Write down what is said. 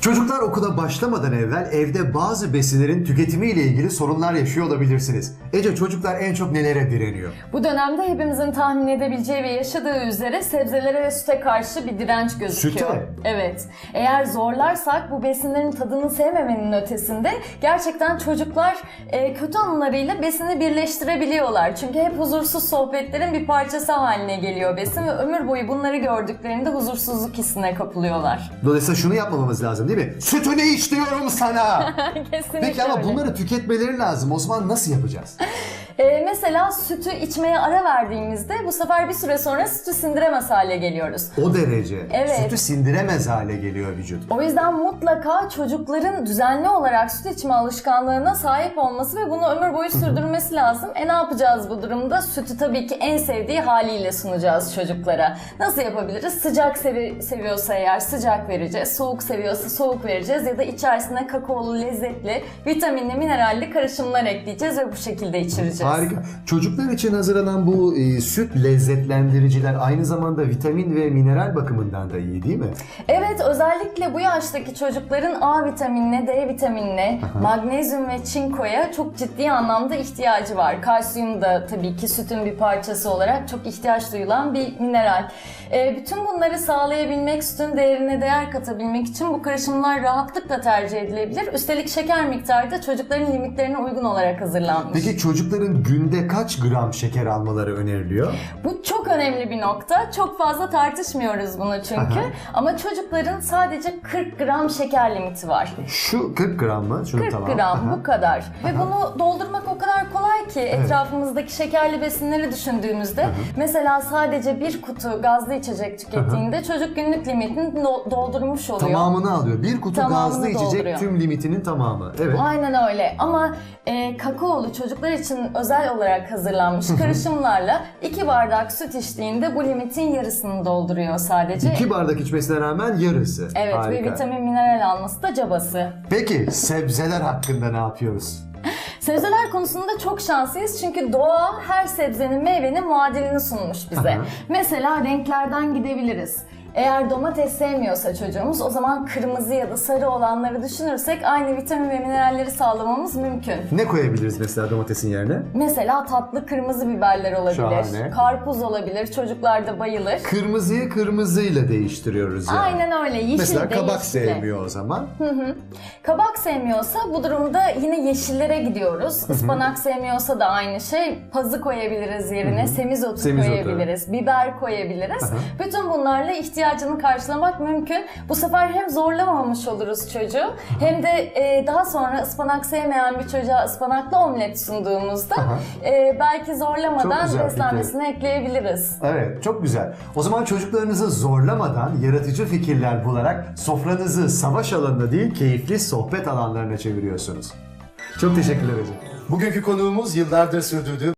Çocuklar okula başlamadan evvel evde bazı besinlerin tüketimiyle ilgili sorunlar yaşıyor olabilirsiniz. Ece çocuklar en çok nelere direniyor? Bu dönemde hepimizin tahmin edebileceği ve yaşadığı üzere sebzelere ve süte karşı bir direnç gözüküyor. Süte? Evet. Eğer zorlarsak bu besinlerin tadını sevmemenin ötesinde gerçekten çocuklar e, kötü anılarıyla besini birleştirebiliyorlar. Çünkü hep huzursuz sohbetlerin bir parçası haline geliyor besin ve ömür boyu bunları gördüklerinde huzursuzluk hissine kapılıyorlar. Dolayısıyla şunu yapmamamız lazım değil mi? Sütünü iç diyorum sana. Kesinlikle Peki ama öyle. bunları tüketmeleri lazım. O zaman nasıl yapacağız? Ee, mesela sütü içmeye ara verdiğimizde bu sefer bir süre sonra sütü sindiremez hale geliyoruz. O derece. Evet. Sütü sindiremez hale geliyor vücut. O yüzden mutlaka çocukların düzenli olarak süt içme alışkanlığına sahip olması ve bunu ömür boyu sürdürmesi lazım. E ne yapacağız bu durumda? Sütü tabii ki en sevdiği haliyle sunacağız çocuklara. Nasıl yapabiliriz? Sıcak sevi- seviyorsa eğer sıcak vereceğiz. Soğuk seviyorsa soğuk vereceğiz. Ya da içerisine kakaolu, lezzetli, vitaminli, mineralli karışımlar ekleyeceğiz ve bu şekilde içireceğiz. Harika. Çocuklar için hazırlanan bu e, süt lezzetlendiriciler aynı zamanda vitamin ve mineral bakımından da iyi değil mi? Evet özellikle bu yaştaki çocukların A vitaminine, D vitaminine, magnezyum ve çinkoya çok ciddi anlamda ihtiyacı var. Kalsiyum da tabii ki sütün bir parçası olarak çok ihtiyaç duyulan bir mineral. Ee, bütün bunları sağlayabilmek, sütün değerine değer katabilmek için bu karışımlar rahatlıkla tercih edilebilir. Üstelik şeker miktarı da çocukların limitlerine uygun olarak hazırlanmış. Peki çocukların günde kaç gram şeker almaları öneriliyor? Bu çok önemli bir nokta. Çok fazla tartışmıyoruz bunu çünkü. Aha. Ama çocukların sadece 40 gram şeker limiti var. Şu 40 gram mı? Şunu 40 tamam. gram Aha. bu kadar. Ve bunu doldurmak kadar kolay ki etrafımızdaki şekerli besinleri düşündüğümüzde mesela sadece bir kutu gazlı içecek tükettiğinde çocuk günlük limitini do- doldurmuş oluyor. Tamamını alıyor. Bir kutu Tamamını gazlı içecek dolduruyor. tüm limitinin tamamı. Evet. Aynen öyle ama e, kakaolu çocuklar için özel olarak hazırlanmış karışımlarla 2 bardak süt içtiğinde bu limitin yarısını dolduruyor sadece. İki bardak içmesine rağmen yarısı. Evet Harika. ve vitamin mineral alması da cabası. Peki sebzeler hakkında ne yapıyoruz? Sebzeler konusunda çok şanslıyız çünkü doğa her sebzenin meyvenin muadilini sunmuş bize. Aha. Mesela renklerden gidebiliriz. Eğer domates sevmiyorsa çocuğumuz o zaman kırmızı ya da sarı olanları düşünürsek aynı vitamin ve mineralleri sağlamamız mümkün. Ne koyabiliriz mesela domatesin yerine? Mesela tatlı kırmızı biberler olabilir, Şahane. karpuz olabilir, çocuklar da bayılır. Kırmızıyı kırmızıyla değiştiriyoruz yani. Aynen öyle, yeşil Mesela kabak sevmiyor o zaman. Kabak sevmiyorsa bu durumda yine yeşillere gidiyoruz. Ispanak sevmiyorsa da aynı şey. Pazı koyabiliriz yerine, semizotu, Semizotu. koyabiliriz, biber koyabiliriz. Bütün bunlarla ihtiyacını karşılamak mümkün. Bu sefer hem zorlamamış oluruz çocuğu hem de e, daha sonra ıspanak sevmeyen bir çocuğa ıspanaklı omlet sunduğumuzda e, belki zorlamadan beslenmesine ekleyebiliriz. Evet, çok güzel. O zaman çocuklarınızı zorlamadan yaratıcı fikirler bularak sofranızı savaş alanına değil, keyifli sohbet alanlarına çeviriyorsunuz. Çok teşekkürler hocam. Bugünkü konuğumuz yıllardır sürdürdüğü